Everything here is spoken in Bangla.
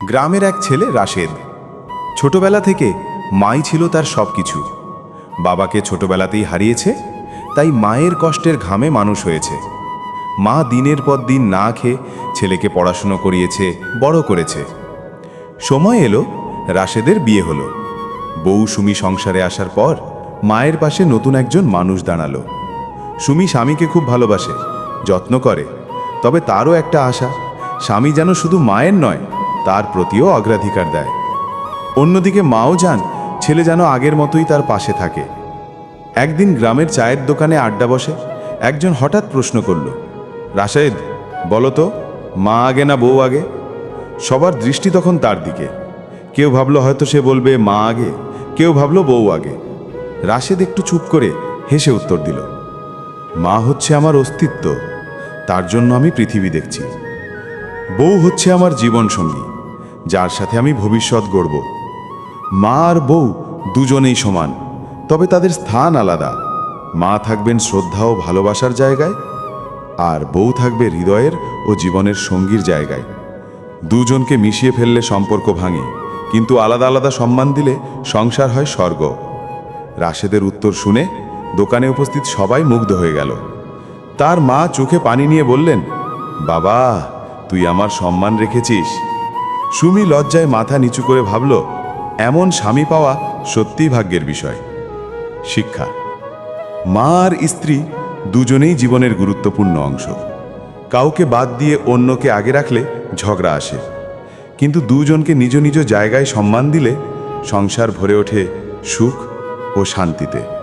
গ্রামের এক ছেলে রাশেদ। ছোটবেলা থেকে মাই ছিল তার সব কিছু বাবাকে ছোটবেলাতেই হারিয়েছে, তাই মায়ের কষ্টের ঘামে মানুষ হয়েছে। মা দিনের পর দিন না খেয়ে ছেলেকে পড়াশুনো করিয়েছে, বড় করেছে। সময় এলো, রাশেদের বিয়ে হলো। বউ সুমি সংসারে আসার পর মায়ের পাশে নতুন একজন মানুষ দাঁড়াল। সুমি স্বামীকে খুব ভালোবাসে, যত্ন করে, তবে তারও একটা আশা, স্বামী যেন শুধু মায়ের নয় তার প্রতিও অগ্রাধিকার দেয়। অন্যদিকে মাও যান, ছেলে যেন আগের মতোই তার পাশে থাকে। একদিন গ্রামের চায়ের দোকানে আড্ডা বসে, একজন হঠাৎ প্রশ্ন করল, রাশেদ বলতো মা আগে না বউ আগে? সবার দৃষ্টি তখন তার দিকে। কেউ ভাবলো হয়তো সে বলবে, মা আগে। কেউ ভাবলো, বউ আগে। রাশেদ একটু চুপ করে হেসে উত্তর দিল, মা হচ্ছে আমার অস্তিত্ব, তার জন্য আমি পৃথিবী দেখছি। বউ হচ্ছে আমার জীবনসঙ্গী। যার সাথে আমি ভবিষ্যৎ গড়ব। মা আর বউ দুজনেই সমান, তবে তাদের স্থান আলাদা। মা থাকবেন শ্রদ্ধা ও ভালোবাসার জায়গায়, আর বউ থাকবে হৃদয়ের ও জীবনের সঙ্গীর জায়গায়। দুজনকে মিশিয়ে ফেললে সম্পর্ক ভাঙে, কিন্তু আলাদা আলাদা সম্মান দিলে সংসার হয় স্বর্গ। রাশেদের উত্তর শুনে দোকানে উপস্থিত সবাই মুগ্ধ হয়ে গেল। তার মা চোখে পানি নিয়ে বললেন, বাবা, তুই আমার সম্মান রেখেছিস। সুমি লজ্জায় মাথা নিচু করে ভাবল, এমন স্বামী পাওয়া সত্যিই ভাগ্যের বিষয়। শিক্ষা। মা আর স্ত্রী দুজনেই জীবনের গুরুত্বপূর্ণ অংশ। কাউকে বাদ দিয়ে অন্যকে আগে রাখলে ঝগড়া আসে। কিন্তু দুজনকে নিজ নিজ জায়গায় সম্মান দিলে সংসার ভরে ওঠে সুখ ও শান্তিতে।